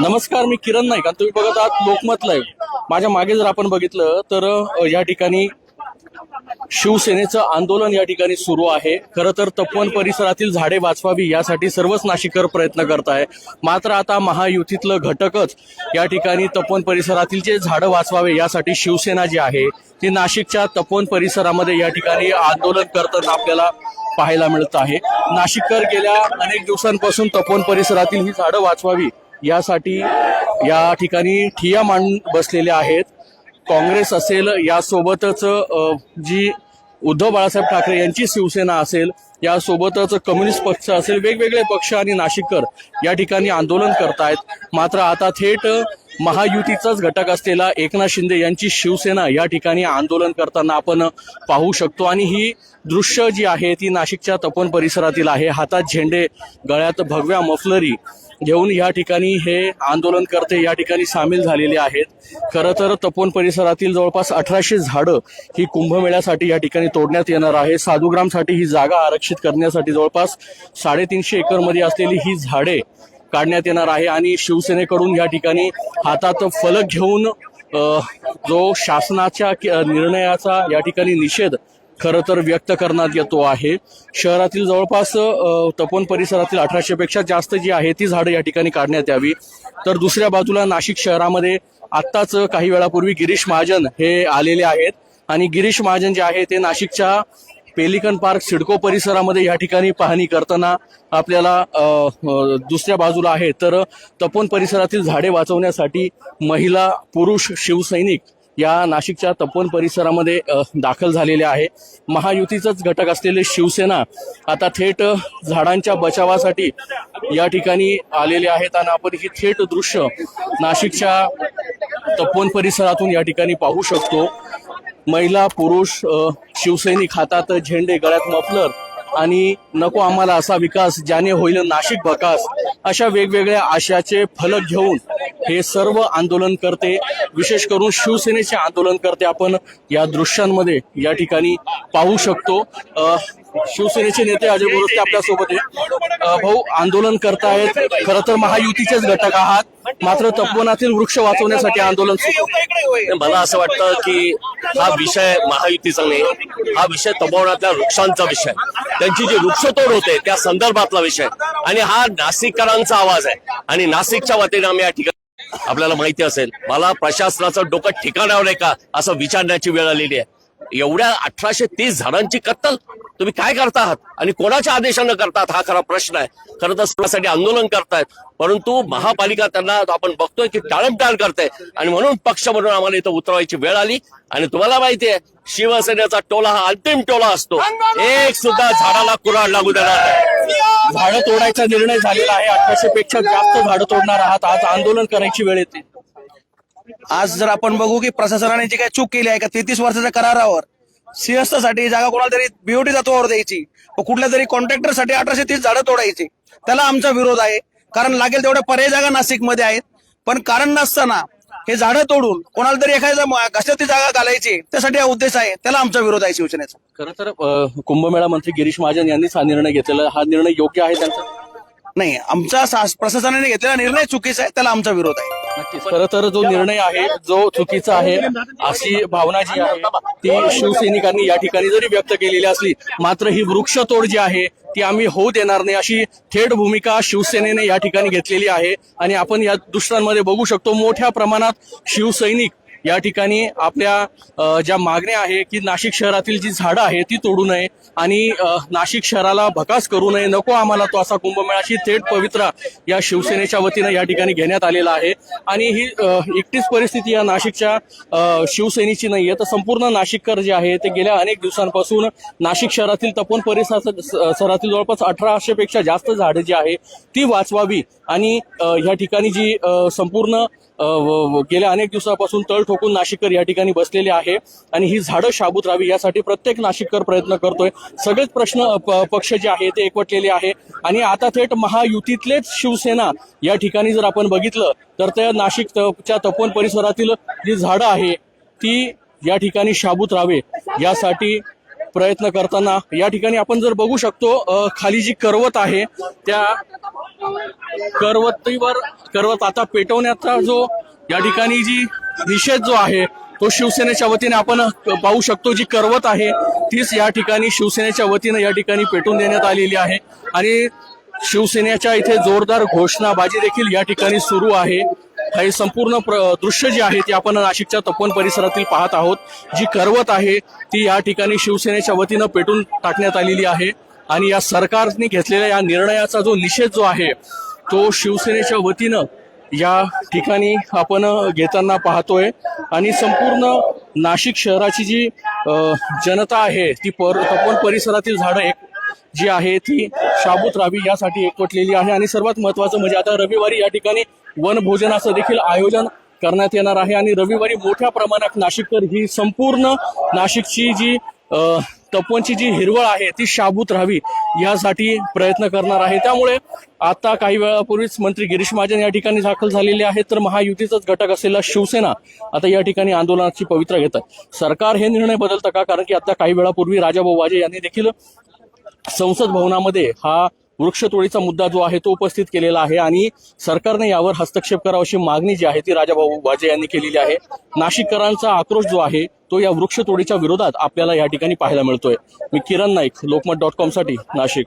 नमस्कार मी किरण नाईक. आणि तुम्ही बघत आहात लोकमत लाईव्ह. माझ्या मागे जर आपण बघितलं तर या ठिकाणी शिवसेनेचं आंदोलन या ठिकाणी सुरू आहे. खरं तर तपवन परिसरातील झाडे वाचवावी यासाठी सर्वच नाशिकर प्रयत्न करत आहे. मात्र आता महायुतीतलं घटकच या ठिकाणी तपवन परिसरातील जे झाडं वाचवावे यासाठी शिवसेना जी आहे ती नाशिकच्या तपवन परिसरामध्ये या ठिकाणी आंदोलन करताना आपल्याला पाहायला मिळत आहे. नाशिककर गेल्या अनेक दिवसांपासून तपवन परिसरातील ही झाडं वाचवावी यासाठी या ठिकाणी ठिया मांडून बसलेले आहेत. काँग्रेस असेल यासोबतच जी उद्धव बाळासाहेब ठाकरे यांची शिवसेना असेल यासोबतच कम्युनिस्ट पक्ष असेल वेगवेगळे पक्ष आणि नाशिककर या ठिकाणी आंदोलन करतायत. मात्र आता थेट महायुतीचाच घटक असलेला एकनाथ शिंदे यांची शिवसेना या ठिकाणी आंदोलन करताना आपण पाहू शकतो. आणि ही दृश्य जी आहे ती नाशिकच्या तपन परिसरातील आहे. हातात झेंडे गळ्यात भगव्या मफलरी घेऊन या ठिकाणी हे आंदोलन करते या ठिकाणी सामील झालेले आहेत. खरं तर तपोन परिसरातील जवळपास अठराशे झाडं ही कुंभमेळ्यासाठी या ठिकाणी तोडण्यात येणार आहे. साधुग्रामसाठी ही जागा आरक्षित करण्यासाठी जवळपास साडेतीनशे एकरमध्ये असलेली ही झाडे काढण्यात येणार आहे आणि शिवसेनेकडून या ठिकाणी हातात फलक घेऊन जो शासनाच्या निर्णयाचा या ठिकाणी निषेध खरं तर व्यक्त करण्यात येतो आहे. शहरातील जवळपास तपोन परिसरातील अठराशे पेक्षा जास्त जी आहे ती झाडं या ठिकाणी काढण्यात यावी. तर दुसऱ्या बाजूला नाशिक शहरामध्ये आत्ताच काही वेळापूर्वी गिरीश महाजन हे आलेले आहेत. आणि गिरीश महाजन जे आहे ते नाशिकच्या पेलिकन पार्क सिडको परिसरामध्ये या ठिकाणी पाहणी करताना आपल्याला दुसऱ्या बाजूला आहे. तर तपोन परिसरातील झाडे वाचवण्यासाठी महिला पुरुष शिवसैनिक या नाशिकच्या तपोन परिसरामध्ये दाखल झालेले आहे. महायुतीचाच घटक असलेले शिवसेना आता थेट झाडांच्या बचावासाठी या ठिकाणी आलेले आहेत आणि आपण ही थेट दृश्य नाशिकच्या तपोन परिसरातून या ठिकाणी पाहू शकतो. महिला पुरुष शिवसैनिक हातात झेंडे गळ्यात मफलर आणि नको आम्हाला असा विकास ज्याने होईल नाशिक बकास अशा वेगवेगळ्या आशयाचे फलक घेऊन हे सर्व आंदोलन करते विशेष करून शिवसेनेचे आंदोलन करते आपण या दृश्यांमध्ये या ठिकाणी पाहू शकतो. शिवसेनेचे नेते अजय बोरस्ते आपल्यासोबत आहे भाऊ आंदोलन करतायत खरं तर महायुतीचेच घटक आहात. मात्र तपोवनातील वृक्ष वाचवण्यासाठी आंदोलन सुरू. मला असं वाटतं की हा विषय महायुतीचा नाही हा विषय तपोवनातल्या वृक्षांचा विषय. त्यांची जी वृक्षतोड होते त्या संदर्भातला विषय. आणि हा नाशिककरांचा आवाज आहे. आणि नाशिकच्या वतीने आम्ही या ठिकाणी आपल्याला माहिती असेल मला प्रशासनाचं डोकं ठिकाणावर आहे का असं विचारण्याची वेळ आलेली आहे. एवढ्या अठराशे तीस झाडांची कत्तल तुम्ही काय करता आहात आणि कोणाच्या आदेशानं करतात? हा खरा प्रश्न आहे. खरं तर त्यासाठी आंदोलन करतायत. परंतु महापालिका त्यांना आपण बघतोय की टाळमटाळ करते आणि म्हणून पक्ष म्हणून आम्हाला इथं उतरवायची वेळ आली. आणि तुम्हाला माहितीये शिवसेनेचा टोला हा अंतिम टोला असतो. एक सुद्धा झाडाला कुराड लागू देणार नाही. झाडं तोडायचा निर्णय झालेला आहे. अठराशे पेक्षा जास्त झाडं तोडणार आहात. आज आंदोलन करायची वेळ येते. आज जर आपण बघू की प्रशासनाने जी काही चूक केली आहे का तेहतीस वर्षाच्या करारावर सिंहस्थासाठी जागा कोणाला तरी बीओटी तत्वावर द्यायची व कुठल्या तरी कॉन्ट्रॅक्टरसाठी अठराशे तीस झाडं तोडायची त्याला आमचा विरोध आहे. कारण लागेल तेवढ्या पर्याय जागा नाशिकमध्ये आहेत. पण कारण नसताना हे झाडं तोडून कोणाला तरी एखाद्या कशाची जागा घालायची त्यासाठी हा उद्देश आहे. त्याला आमचा विरोध आहे शिवसेनेचा. खरं तर कुंभमेळा मंत्री गिरीश महाजन यांनीच हा निर्णय घेतलेला. हा निर्णय योग्य आहे त्यांचा? नाही आमचा शास- प्रशासनाने घेतलेला निर्णय चुकीचा आहे त्याला आमचा विरोध आहे. खरं तर जो निर्णय आहे जो चुकीचा आहे अशी भावना जी आहे ती शिवसैनिकांनी या ठिकाणी जरी व्यक्त केलेली असली मात्र ही वृक्षतोड जी आहे ती आम्ही होऊ देणार नाही अशी थेट भूमिका शिवसेनेने या ठिकाणी घेतलेली आहे. आणि आपण या दृश्यांमध्ये बघू शकतो मोठ्या प्रमाणात शिवसैनिक या ठिकाणी आपल्या ज्या मागण्या आहे की नाशिक शहरातील जी झाडं आहे ती तोडू नये आणि नाशिक शहराला भकास करू नये नको आम्हाला तो असा कुंभमेळाची थेट पवित्रा या शिवसेनेच्या वतीनं या ठिकाणी घेण्यात आलेला आहे. आणि ही एकटीच परिस्थिती या नाशिकच्या शिवसेनेची नाही आहे तर संपूर्ण नाशिककर जे आहे ते गेल्या अनेक दिवसांपासून नाशिक शहरातील तपोन परिसरातील जवळपास अठराशे पेक्षा जास्त झाडं जी आहे ती वाचवावी आणि ह्या या ठिकाणी जी संपूर्ण गेल्या अनेक दिवसापासून तळ ठोकून नाशिककर या ठिकाणी बसलेले आहे. आणि ही झाडं शाबूत राहावी यासाठी प्रत्येक नाशिककर प्रयत्न करतोय. सगळेच प्रश्न प- पक्ष जे आहे ते एकवटलेले आहे. आणि आता थेट महायुतीतलेच शिवसेना या ठिकाणी जर आपण बघितलं तर त्या नाशिकच्या तपोवन परिसरातील जी झाडं आहे ती या ठिकाणी शाबूत राहावे यासाठी प्रयत्न करताना या ठिकाणी आपण जर बघू शकतो खाली जी करवत आहे त्या करवतीवर करवत आता पेटवण्याचा जो या ठिकाणी जी निषेध जो आहे तो शिवसेनेच्या वतीने आपण पाहू शकतो जी करवत आहे तीच या ठिकाणी शिवसेनेच्या वतीने या ठिकाणी पेटून देण्यात आलेली आहे. आणि शिवसेनेच्या इथे जोरदार घोषणाबाजी देखील या ठिकाणी सुरू आहे. हे संपूर्ण प्र- दृश्य जे आहे ते आपण नाशिकच्या तपोवन परिसरातील पाहत आहोत. जी करवत आहे ती या ठिकाणी शिवसेनेच्या वतीनं पेटून टाकण्यात आलेली आहे. आणि या सरकारने घेतलेल्या या निर्णयाचा जो निषेध जो आहे तो शिवसेनेच्या वतीनं या ठिकाणी आपण घेताना पाहतोय. आणि संपूर्ण नाशिक शहराची जी जनता आहे ती पर तपोवन परिसरातील झाडं एक जी आहे ती शाबूत राहावी यासाठी एकवटलेली आहे. आणि सर्वात महत्वाचं म्हणजे आता रविवारी या ठिकाणी वनभोजनाचं देखील आयोजन करण्यात येणार आहे. आणि रविवारी मोठ्या प्रमाणात नाशिककर ही संपूर्ण नाशिकची जी तपनची जी हिरवळ आहे ती शाबूत राहावी यासाठी प्रयत्न करणार आहे. त्यामुळे आता काही वेळापूर्वीच मंत्री गिरीश महाजन या ठिकाणी दाखल झालेले आहेत. तर महायुतीचाच घटक असलेला शिवसेना आता या ठिकाणी आंदोलनाची पवित्र घेत आहे. सरकार हे निर्णय बदलतं का? कारण की आता काही वेळापूर्वी राजाभाऊ वाजे यांनी देखील संसद भवनामध्ये हा वृक्षतोडीचा मुद्दा जो आहे तो उपस्थित केलेला आहे आणि सरकारने यावर हस्तक्षेप करावा अशी मागणी जी आहे ती राजाभाऊ वाजे यांनी केलेली आहे. नाशिककरांचा आक्रोश जो आहे तो या वृक्षतोडीच्या विरोधात आपल्याला या ठिकाणी पाहायला मिळतोय. मी किरण नाईक लोकमत डॉट कॉमसाठी नाशिक.